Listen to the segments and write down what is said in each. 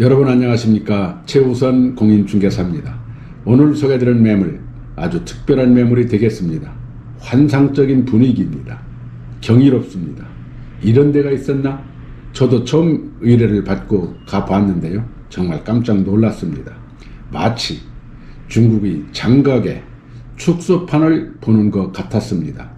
여러분 안녕하십니까 최우선 공인중개사입니다. 오늘 소개드린 매물 아주 특별한 매물이 되겠습니다. 환상적인 분위기입니다. 경이롭습니다. 이런 데가 있었나? 저도 처음 의뢰를 받고 가봤는데요. 정말 깜짝 놀랐습니다. 마치 중국의 장각의 축소판을 보는 것 같았습니다.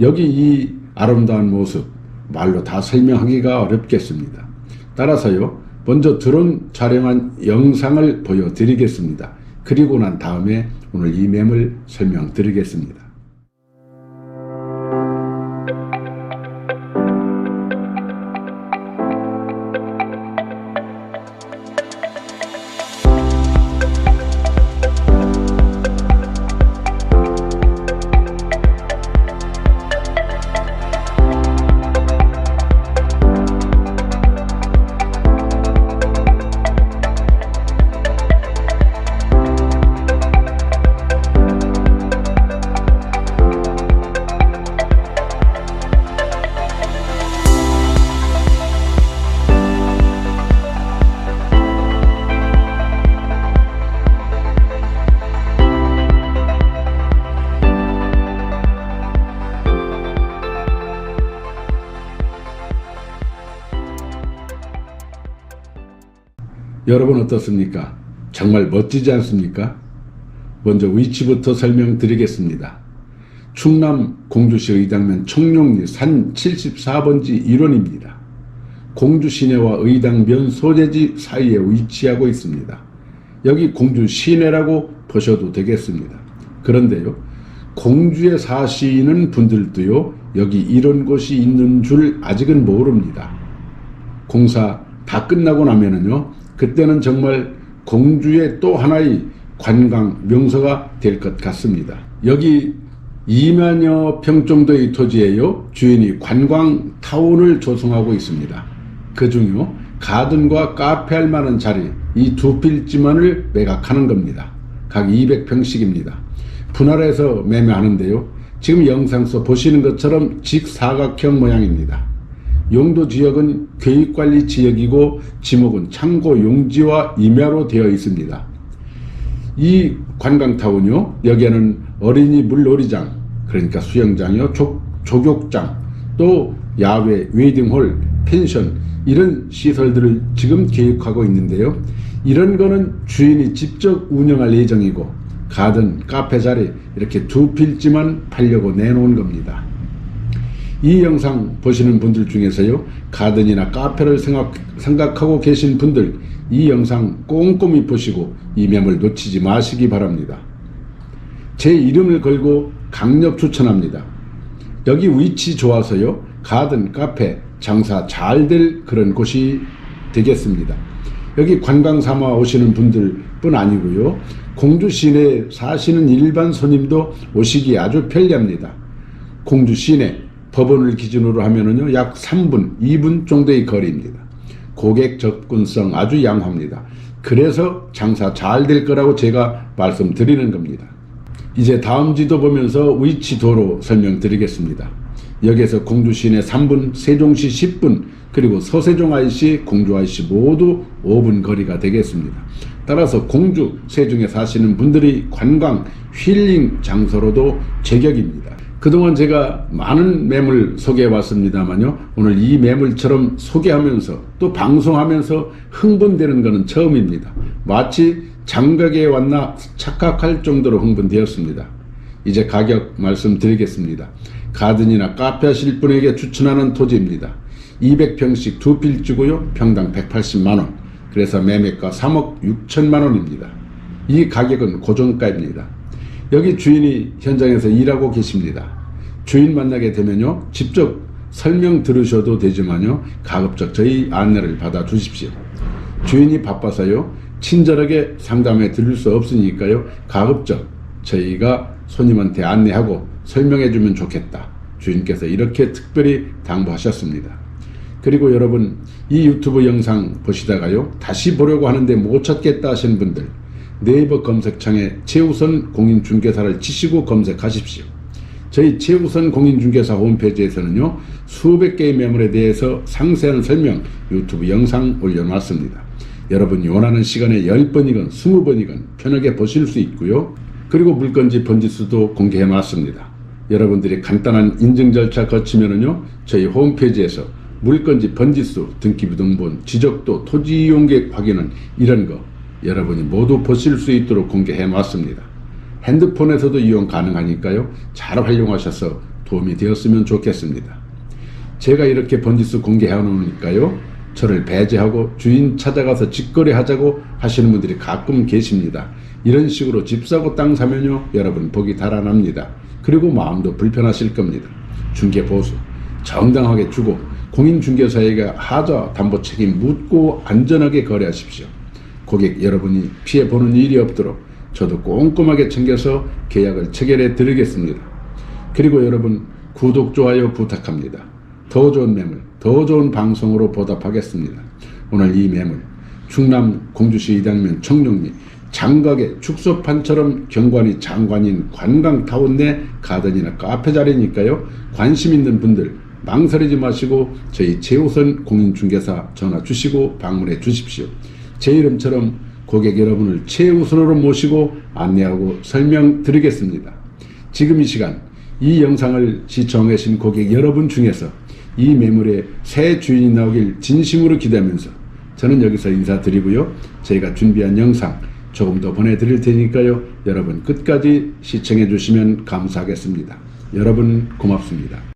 여기 이 아름다운 모습 말로 다 설명하기가 어렵겠습니다. 따라서요, 먼저 드론 촬영한 영상을 보여드리겠습니다. 그리고 난 다음에 오늘 이 매물 설명드리겠습니다. 여러분 어떻습니까? 정말 멋지지 않습니까? 먼저 위치부터 설명드리겠습니다. 충남 공주시 의당면 청룡리 산 74번지 1원입니다. 공주 시내와 의당면 소재지 사이에 위치하고 있습니다. 여기 공주 시내라고 보셔도 되겠습니다. 그런데요, 공주에 사시는 분들도요, 여기 이런 곳이 있는 줄 아직은 모릅니다. 공사 다 끝나고 나면은요, 그때는 정말 공주의 또 하나의 관광 명소가 될 것 같습니다. 여기 2만여 평 정도의 토지에요, 주인이 관광 타운을 조성하고 있습니다. 그 중요, 가든과 카페 할 만한 자리, 이 두 필지만을 매각하는 겁니다. 각 200평씩입니다. 분할해서 매매하는데요. 지금 영상서 보시는 것처럼 직사각형 모양입니다. 용도 지역은 교육관리 지역이고 지목은 창고 용지와 임야로 되어 있습니다. 이 관광타운요, 여기에는 어린이 물놀이장, 그러니까 수영장이요, 조, 조격장, 또 야외, 웨딩홀, 펜션, 이런 시설들을 지금 계획하고 있는데요. 이런 거는 주인이 직접 운영할 예정이고, 가든, 카페 자리, 이렇게 두 필지만 팔려고 내놓은 겁니다. 이 영상 보시는 분들 중에서요, 가든이나 카페를 생각, 생각하고 계신 분들, 이 영상 꼼꼼히 보시고 이 매물 놓치지 마시기 바랍니다. 제 이름을 걸고 강력 추천합니다. 여기 위치 좋아서요, 가든, 카페, 장사 잘 될 그런 곳이 되겠습니다. 여기 관광 삼아 오시는 분들 뿐 아니고요, 공주 시내에 사시는 일반 손님도 오시기 아주 편리합니다. 공주 시내, 법원을 기준으로 하면은요, 약 3분, 2분 정도의 거리입니다. 고객 접근성 아주 양호합니다. 그래서 장사 잘 될 거라고 제가 말씀드리는 겁니다. 이제 다음 지도 보면서 위치 도로 설명드리겠습니다. 여기에서 공주 시내 3분, 세종시 10분, 그리고 서세종 IC, 공주 IC 모두 5분 거리가 되겠습니다. 따라서 공주, 세종에 사시는 분들이 관광, 힐링 장소로도 제격입니다. 그동안 제가 많은 매물 소개해 왔습니다만요. 오늘 이 매물처럼 소개하면서 또 방송하면서 흥분되는 것은 처음입니다. 마치 장가게에 왔나 착각할 정도로 흥분되었습니다. 이제 가격 말씀드리겠습니다. 가든이나 카페 하실 분에게 추천하는 토지입니다. 200평씩 두 필지고요. 평당 180만원. 그래서 매매가 3억 6천만원입니다. 이 가격은 고정가입니다. 여기 주인이 현장에서 일하고 계십니다. 주인 만나게 되면요. 직접 설명 들으셔도 되지만요. 가급적 저희 안내를 받아 주십시오. 주인이 바빠서요. 친절하게 상담해 드릴 수 없으니까요. 가급적 저희가 손님한테 안내하고 설명해 주면 좋겠다. 주인께서 이렇게 특별히 당부하셨습니다. 그리고 여러분 이 유튜브 영상 보시다가요. 다시 보려고 하는데 못 찾겠다 하시는 분들 네이버 검색창에 최우선 공인중개사를 치시고 검색하십시오. 저희 최우선 공인중개사 홈페이지에서는요, 수백 개의 매물에 대해서 상세한 설명 유튜브 영상 올려놨습니다. 여러분이 원하는 시간에 10번이건 20번이건 편하게 보실 수 있고요. 그리고 물건지 번지수도 공개해 놨습니다. 여러분들이 간단한 인증 절차 거치면은요, 저희 홈페이지에서 물건지 번지수, 등기부 등본, 지적도, 토지 이용 계획 확인은 이런 거 여러분이 모두 보실 수 있도록 공개해 놨습니다. 핸드폰에서도 이용 가능하니까요, 잘 활용하셔서 도움이 되었으면 좋겠습니다. 제가 이렇게 번지수 공개해 놓으니까요, 저를 배제하고 주인 찾아가서 직거래 하자고 하시는 분들이 가끔 계십니다. 이런 식으로 집 사고 땅 사면요, 여러분 복이 달아납니다. 그리고 마음도 불편하실 겁니다. 중개 보수 정당하게 주고 공인중개사에게 하자 담보 책임 묻고 안전하게 거래하십시오. 고객 여러분이 피해 보는 일이 없도록 저도 꼼꼼하게 챙겨서 계약을 체결해 드리겠습니다. 그리고 여러분 구독 좋아요 부탁합니다. 더 좋은 매물, 더 좋은 방송으로 보답하겠습니다. 오늘 이 매물 충남 공주시 이당면 청룡리 장각의 축소판처럼 경관이 장관인 관광타운 내 가든이나 카페 자리니까요. 관심 있는 분들 망설이지 마시고 저희 최우선 공인중개사 전화 주시고 방문해 주십시오. 제 이름처럼 고객 여러분을 최우선으로 모시고 안내하고 설명드리겠습니다. 지금 이 시간 이 영상을 시청하신 고객 여러분 중에서 이 매물의 새 주인이 나오길 진심으로 기대하면서 저는 여기서 인사드리고요. 저희가 준비한 영상 조금 더 보내드릴 테니까요. 여러분 끝까지 시청해 주시면 감사하겠습니다. 여러분 고맙습니다.